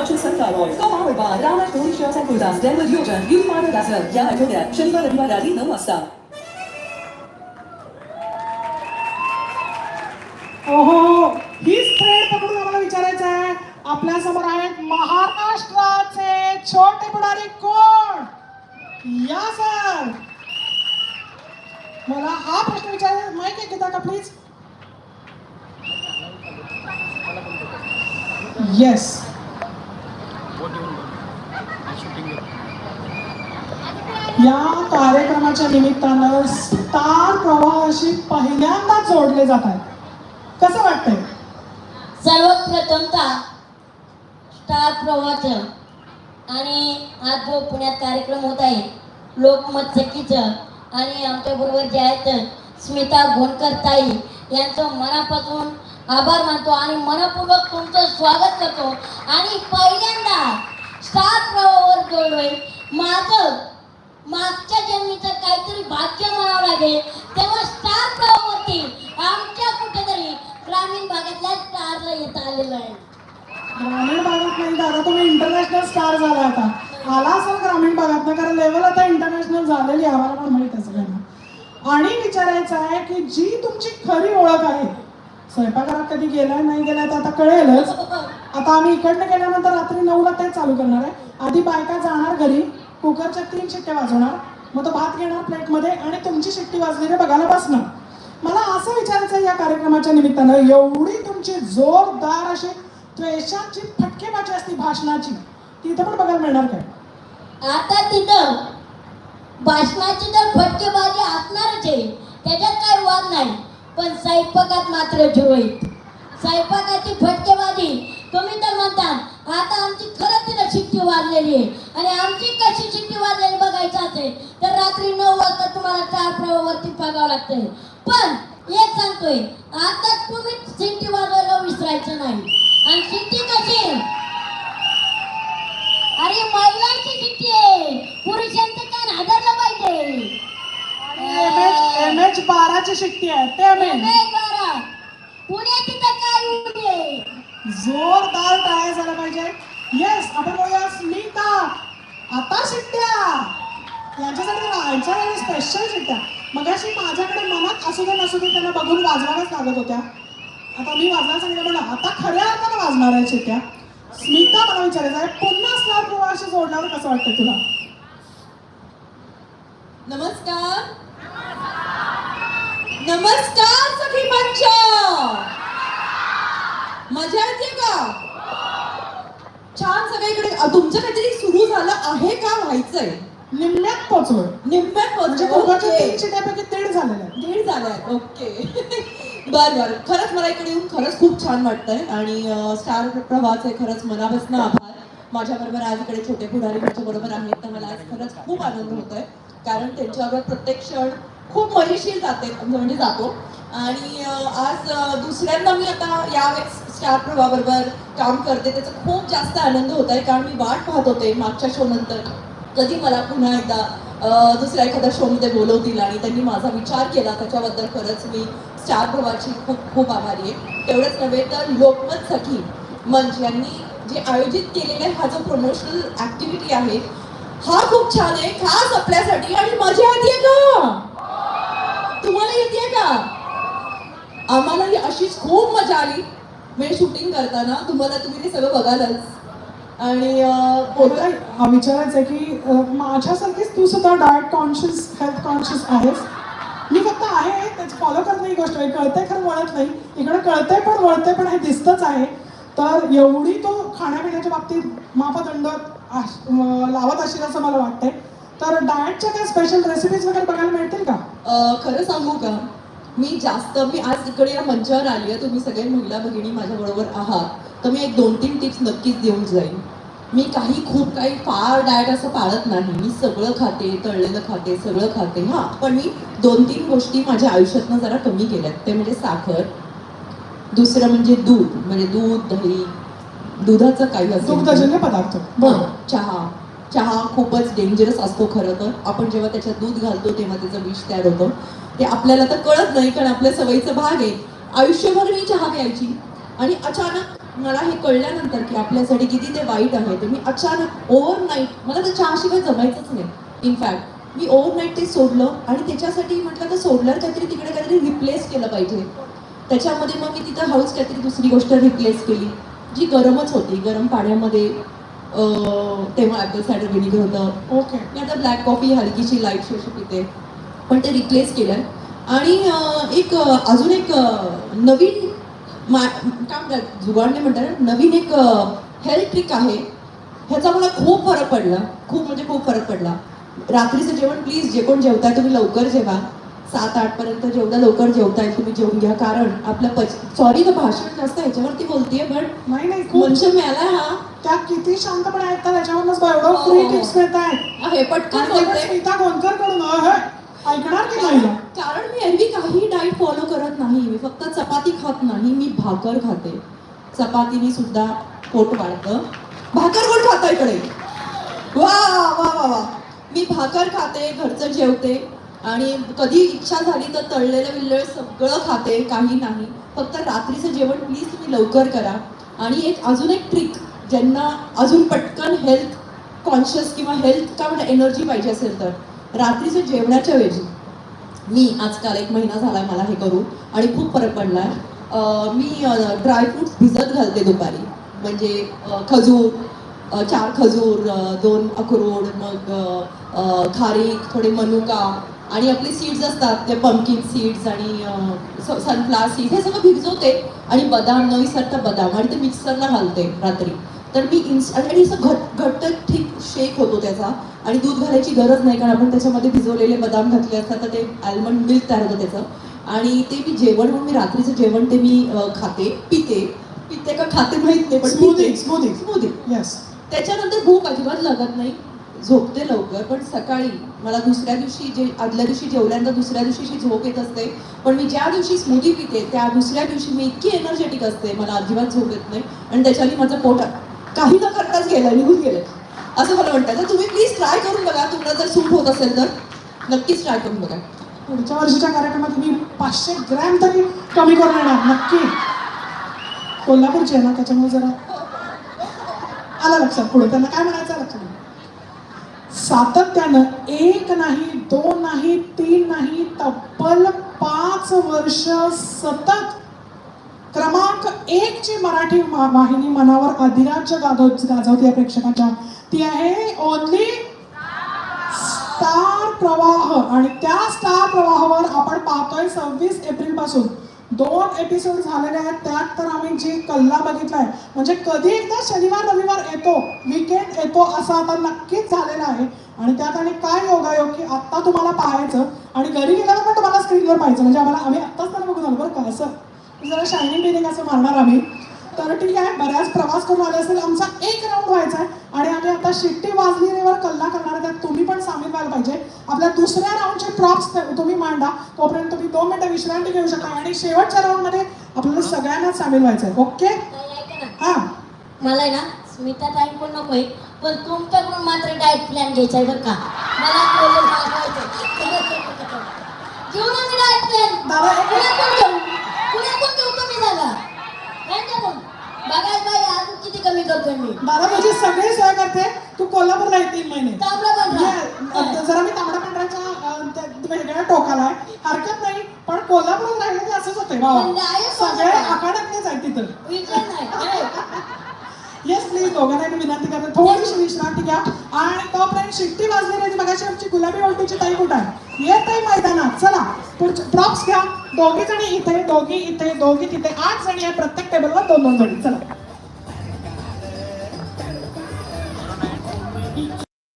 Structured Sunflower Shirts and Denver Deodorant, Dazzler. या आठवड्यात शनिवार रविवार रात्री नऊ वाजता ओहो हीच थ्रेड पकडून आम्हाला विचारायचं आहे. आपल्यासमोर आहेत महाराष्ट्राचे छोटे पुढारी कोण? या सर. मला हा प्रश्न विचारायचा माहिती आहे घेता का प्लीज येस या कार्यक्रमाच्या निमित्तानं स्टार प्रवाहाशी पहिल्यांदा जोडले जात आहेत. कसं वाटतंय? सर्वप्रथमता स्टार प्रवाहाचं आणि आज जो पुण्यात कार्यक्रम होत आहे लोकमत सखीचं आणि आमच्याबरोबर जे आहेत स्मिता गोंडकर ताई यांचं मनापासून आभार मानतो आणि मनपूर्वक तुमचं स्वागत करतो. आणि पहिल्यांदा स्टार प्रवाहावर जोडलोय माझं मागच्या जन्मीचं काहीतरी भाग्य म्हणावं लागेल. तेव्हा स्टार प्रवाहावरती आमच्या कुठेतरी ग्रामीण भागातल्या स्टारला येता आलेलं आहे. ग्रामीण भागात नाही दादा तुम्ही इंटरनॅशनल स्टार झाला आता. आला असेल ग्रामीण भागात कारण लेवल आता इंटरनॅशनल झालेली आम्हाला पण माहीत आहे सगळ्यांना आणि विचारायचं आहे की जी तुमची खरी ओळख आहे स्वयंपाकघरात कधी गेलाय नाही गेलाय तर आता कळेलच. आता आम्ही इकडनं गेल्यानंतर रात्री नऊला तेच चालू करणार आहे. आधी बायका जाणार घरी कुकरच्या तीन शिट्ट्या वाजवणार मग तो भात घेणार प्लेटमध्ये आणि तुमची शिट्टी वाजली बघायला बसणार. मला असं विचारायचं आहे या कार्यक्रमाच्या निमित्तानं एवढी तुमची जोरदार अशी त्वेषाची फटकेबाजी असते भाषणाची ती इथं पण बघायला मिळणार काय? आता तिथं भाषणाची तर फटकेबाजी असणारच आहे. त्याच्यात काय वाद नाही. पण स्वयंपाकात मात्र झिरो स्वयंपाकाची फटकेबाजी तुम्ही तर म्हणता आता आमची खरंच तिथं शिट्टी वाजलेली आहे. आणि आमची कशी शिट्टी वाजलेली बघायचं असेल तर रात्री नऊ वाजता तुम्हाला चार प्रवाहावरती बघावं लागतंय पण एक सांगतोय आता तुम्ही शिट्टी वाजवायला विसरायचं नाही. आणि शिट्टी कशी अरे महिलांची शिट्टी आहे. पुरुषांचं कान हादरलं पाहिजे. एम एच एच बाराची शिट्टी आहे ते एम मेन ए बारा. पुणे काय जोरदार टाळ्या झाला पाहिजे. येस आपण बोलूया स्मिता. आता शिट्ट्या. यांच्यासाठी यांच्यासाठी स्पेशल शिट्ट्या. मगाशी माझ्याकडे मनात असू दे नसू दे त्यांना बघून वाजवायलाच लागत होत्या. आता मी वाजवायला सांगितलं म्हणलं आता खऱ्या अर्थानं वाजणार आहे शिट्ट्या. स्मिता मला विचारायचं आहे पुन्हा स्टार प्रवाहाशी जोडल्यावर कसं वाटतं तुला? नमस्कार. नमस्कार सखी मंच मजा येते का छान सगळीकडे अ, तुमचं काहीतरी सुरू झालं आहे का व्हायचंय म्हणजे पोहोचलो. दीड दीड झालाय ओके. बर बर. खरंच मला इकडे येऊन खरंच खूप छान वाटतंय. आणि स्टार प्रवाहाचे खरंच मनापासून आभार. माझ्या बरोबर आज इकडे छोटे पुढारी माझ्या बरोबर आहेत तर मला आज खरंच खूप आनंद होतोय. कारण त्यांच्यावर प्रत्येक क्षण खूप मजेशीर जाते म्हणजे जातो. आणि आज दुसऱ्यांदा मी आता यावेळेस स्टार प्रवाहाबरोबर काम करते. त्याचा खूप जास्त आनंद होत आहे कारण मी वाट पाहत होते मागच्या शो नंतर कधी मला पुन्हा एकदा दुसऱ्या एखाद्या शोमध्ये बोलवतील आणि त्यांनी माझा विचार केला त्याच्याबद्दल खरंच मी स्टार भावाची खूप खूप आभारी आहे. तेवढंच नव्हे तर लोकमत सखी मंच यांनी जे आयोजित केलेला हा जो प्रमोशनल ॲक्टिव्हिटी आहे हा खूप छान आहे. खास आपल्यासाठी आणि मजा येते का? तुम्हाला येते का? आम्हालाही अशीच खूप मजा आली. म्हणजे शूटिंग करताना तुम्हाला तुम्ही ते सगळं बघालच. आणि अं, हा विचारायचं आहे की माझ्यासारखीच तू सुद्धा डाएट कॉन्शियस हेल्थ कॉन्शियस आहेस? मी फक्त आहे त्याची फॉलो करणे ही गोष्ट. आहे कळतंय खरं वळत नाही. इकडे कळतंय पण वळतंय पण हे दिसतंच आहे. तर एवढी तो खाण्यापिण्याच्या बाबतीत मापदंड आश- लावत असेल असं मला वाटतंय. तर डाएटच्या काही स्पेशल रेसिपीज वगैरे बघायला मिळतील का? खरं सांगू का? मी जास्त मी आज इकडे या मंचावर आली आहे. तुम्ही सगळे महिला भगिनी माझ्याबरोबर आहात. तर मी एक दोन तीन टिप्स नक्कीच देऊन जाईन. मी काही खूप काही फार डाएट असं पाळत नाही. मी सगळं खाते तळलेलं खाते सगळं खाते हां. पण मी दोन तीन गोष्टी माझ्या आयुष्यातनं जरा कमी केल्यात. ते म्हणजे साखर. दुसरं म्हणजे दूध. म्हणजे दूध दही. दुधाचं काही. दुग्धजन्य पदार्थ. हां, चहा. चहा खूपच डेंजरस असतो खरं तर. आपण जेव्हा त्याच्यात दूध घालतो तेव्हा त्याचं विष तयार होतं. ते आपल्याला तर कळत नाही कारण आपल्या सवयीचा भाग आहे. आयुष्यभर मी चहा प्यायची. आणि अचानक मला हे कळल्यानंतर की आपल्यासाठी किती ते वाईट आहे. ते मी अचानक ओव्हरनाईट मला तर चहाशिवाय जमायचंच नाही. इनफॅक्ट मी ओव्हरनाईट ते सोडलं आणि त्याच्यासाठी म्हटलं तर सोडल्यावर काहीतरी तिकडे काहीतरी रिप्लेस केलं पाहिजे. त्याच्यामध्ये मग मी तिथं हाऊस काहीतरी दुसरी गोष्ट रिप्लेस केली जी गरमच होती. गरम पाण्यामध्ये तेव्हा ॲपल सायडर विनिगर होतं. ओके मी आता ब्लॅक कॉफी हलकीशी लाईटशी अशी पिते. पण ते रिप्लेस केलं आणि एक अजून एक नवीन मा काय म्हणतात जुगाडणे म्हणतात नवीन एक हेल्थ ट्रिक आहे. ह्याचा मला खूप फरक पडला. खूप म्हणजे खूप फरक पडला. रात्रीचं जेवण प्लीज जे कोण जेवताय तुम्ही लवकर जेवा. सात आठ पर्यंत जेवढं लवकर जेवताय तुम्ही जेवून घ्या. कारण आपलं पच सॉरी का भाषण जास्त ह्याच्यावरती बोलतीये पण नाही नाही मंच मिळाला हा. त्या किती शांतपणे ऐकतात त्याच्यावरूनच एवढं फ्री. टिप्स देत आहेत आहे पटकन बोलते स्मिता गोंदकरकडून ऐकणार की नाही कारण मी एरवी काही डाएट फॉलो करत नाही. मी फक्त चपाती खात नाही. मी भाकर खाते. चपातीने सुद्धा पोट वाढतं. भाकर कोण खाता इकडे? वा वा वा वा. मी भाकर खाते घरचं जेवते. आणि कधी इच्छा झाली तर तळलेलं विल्लेलं सगळं खाते काही नाही. फक्त रात्रीचं जेवण प्लीज तुम्ही लवकर करा. आणि एक अजून एक ट्रिक ज्यांना अजून पटकन हेल्थ कॉन्शियस किंवा हेल्थ काय म्हणतात एनर्जी पाहिजे असेल तर. रात्रीच्या जेवणाच्या वेळी मी आजकाल एक महिना झाला मला हे करू आणि खूप फरक पडला आहे मी ड्रायफ्रूट्स भिजत घालते दुपारी. म्हणजे खजूर चार खजूर दोन अक्रोड मग खारीक थोडे मनुका आणि आपले सीड्स असतात ते पम्पकिन सीड्स आणि सनफ्लावर सीड्स हे सगळं भिजवते आणि बदाम न विसरता बदाम आणि ते मिक्सरला घालते रात्री. तर मी इन्स्ट आणि असं घट घट्ट ठीक शेक होतो त्याचा आणि दूध घालायची गरज नाही कारण आपण त्याच्यामध्ये भिजवलेले बदाम घातले असतात तर ते आल्मंड मिल्क तयार होतं त्याचं. आणि ते मी जेवण म्हणून मी रात्रीचं जेवण ते मी खाते पिते. पिते का खाते माहीत नाही पण Smoothie, smoothie. स्मूदी येस त्याच्यानंतर भूक अजिबात लागत नाही. झोपते लवकर पण सकाळी मला दुसऱ्या दिवशी जे आदल्या दिवशी जेवल्यानंतर दुसऱ्या दिवशीची झोप येत असते. पण मी ज्या दिवशी स्मूदी पिते त्या दुसऱ्या दिवशी मी इतकी एनर्जेटिक असते मला अजिबात झोप येत नाही. आणि त्याच्याने माझं पोट काही न करताच गेलं निघून गेलं. असं मला वाटतं. तर तुम्ही प्लीज ट्राय करून बघा. तुम्हाला जर सूट होत असेल तर. नक्कीच ट्राय करून बघा. पुढच्या वर्षीच्या कार्यक्रमात मी पाचशे ग्रॅम तरी कमी करून येणार. नक्की. कोल्हापूरची आहे ना त्याच्यामुळे जरा आला लक्षात. पुढे त्यांना काय म्हणायचं लक्षात? सातत्यानं एक नाही दोन नाही तीन नाही तब्बल पाच वर्ष सतत क्रमांक एक जी मराठी वाहिनी मनावर अधिराज्य गाजव गाजवते या प्रेक्षकांच्या ती आहे ओनली स्टार प्रवाह. आणि त्या स्टार प्रवाहावर आपण पाहतोय सव्वीस एप्रिलपासून. दोन एपिसोड झालेले आहेत त्यात तर आम्ही जी कल्ला बघितलाय म्हणजे कधी एकदा शनिवार रविवार येतो विकेंड येतो असं आता नक्कीच झालेला आहे. आणि त्यात आणि काय योगायोग की आत्ता तुम्हाला पाहायचं आणि घरी गेल्यावर पण तुम्हाला स्क्रीनवर पाहायचं. म्हणजे आम्हाला आम्ही आत्ताच त्याला बघून आलो बरं का असं. जरा शायनिंग बिनिंग असं मारणार आम्ही. तर ठीक आहे बऱ्याच प्रवास करून आले असेल. आमचा एक राऊंड व्हायचा आहे. आणि आम्ही आता शिट्टी वाजलेल्यावर कल्ला करणार आहे. त्यात तुम्ही पण सामील व्हायला पाहिजे. आपल्या दुसऱ्या राऊंडचे प्रॉप्स तुम्ही मांडा. तोपर्यंत तुम्ही दोन मिनिटं विश्रांती घेऊ शकता. आणि शेवटच्या राऊंडमध्ये आपल्याला सगळ्यांनाच सामील व्हायचं आहे. ओके? हां. मला आहे ना स्मिता ताई पण नकोय पण तुमच्याकडून मात्र डाएट प्लॅन घ्यायचा आहे बरं का. मला डाएट प्लॅन दादा, एक- कुणाकडून घेऊ कुणाकडून घेऊ तुम्ही जागा यांच्याकडून बघायला पाहिजे अजून किती कमी करतोय मी. दादा तुझी सगळी सोय करते. तू कोल्हापूरला आहे तीन महिने. तांबडा पांढरा जरा मी तांबडा वेगळ्या टोकाला आहे. हरकत नाही पण कोल्हापूरात राहिलं असंच होतंय आहे बाबा सगळे तिथं. विचार नाही आहे. येस प्लीज दोघांना मी विनंती करते. थोडीशी विश्रांती घ्या. आणि तोपर्यंत शिट्टी वाजली नाही मगाशी आमची गुलाबी वलटीची ताई कुठं आहे? येत आहे मैदानात. चला पुढचे प्रॉप्स घ्या. दोघी जणी इथे दोघी इथे दोघी तिथे. आठ जणी आहे प्रत्येक टेबलवर दोन दोन जणी चला.